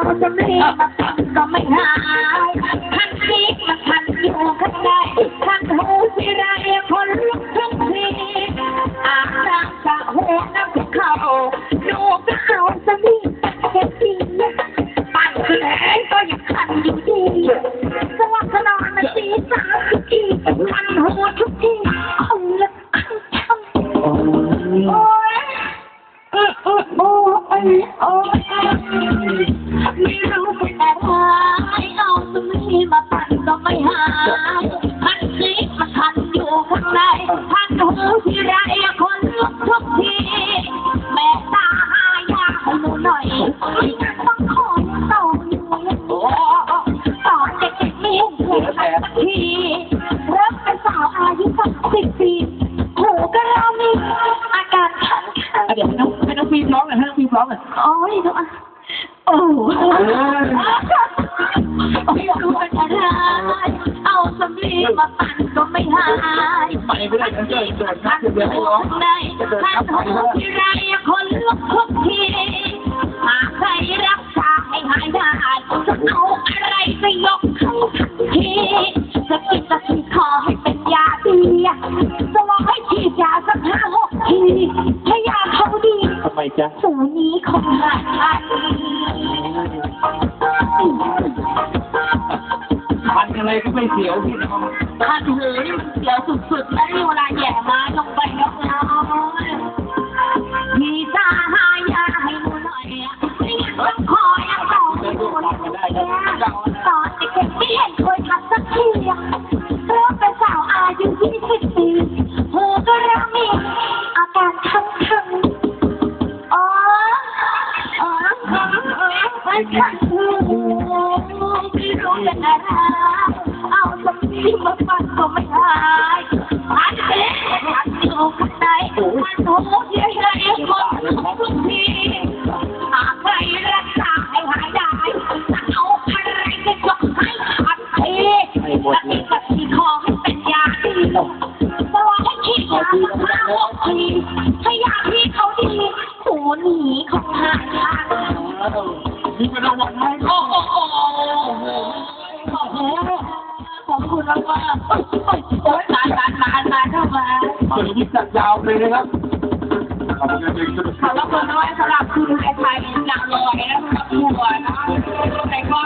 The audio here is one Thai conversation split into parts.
เอาสำลีมาปักก็ไม่หายทันทีมันทันอยู่ข้างในทันหูสิไรคนลุกทุกทีอาบน้ำสระหัวน้ำเข้าดูก็เอาสำลีเก็บทีปั่นแหงก็ยังคันอยู่ดีสวัสดิ์นอนมาสีสามสิบทีคันหัวทุกที รู้เป็นอะไรเอาสมีมาปั่นก็ไม่หายพันสีมันพันอยู่ข้างในพันหูที่ไรคนลุกทุกที แม่ตาหายาให้หนูหน่อยไม่งั้นต้องคอยต่ออยู่ต่อเด็กๆไม่เห็นเคยสักทีเริ่มเป็นสาวอายุสักสิบปีหูก็เริ่มมีอาการขันขันเดี๋ยวให้น้องให้น้องฟิล์มร้องหน่อยให้น้องฟิล์มร้องหน่อยโอ้ยดูอะ โอ้โหไม่รู้เป็นอะไรเอาสำลีมาปั่นก็ไม่หายไปไม่ได้นะเกิดเกิดนัพักนเดียวให้ร้องในพันหูที่ไรคนลุกทุกทีหากใครรักษาให้หายได้จะเอาอะไรไปยกเขาทันทีจะกินจะกินคอให้เป็นยาดีจะลองให้ฉีดยาสักห้าหกทีให้ยาเขาดี จ๊ะสูนี้คงหายไปพันอะไรก็ไม่เสียวพี่น้องคันหูนี่มันเสียวสุดๆแล้วนี่เวลาแย่ไม้ลงไป นะเอาสำลีมาฟันก็ไม่หายอันเด็กอันอยู่ข้างในมันโหดเยอะๆคนทุกทีหากใครรักษาให้หายได้เอาอะไรไปยกให้ทันทีและมีปฏิคอให้เป็นยาดีตัวให้ฉียาสักห้าหกทีให้ยาที่เขาดีหูหนีของหายยามีเป็นรางวัลให้โอ้โหโอ้โห โอ้โหขอบคุณมากมากโอ๊ยนานนานนานนานเข้ามาเปิดวิจัดยาวเลยนะครับขอบคุณจริงๆขอบคุณด้วยสำหรับคุณไอ้ไทยหนักลอยนะครับหัวนะแต่ก็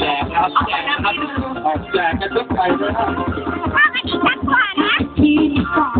แจกครับแจกครับแจกกันทุกไปนะครับถ้าไม่ดีชัดกว่านะทีสอง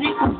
ค่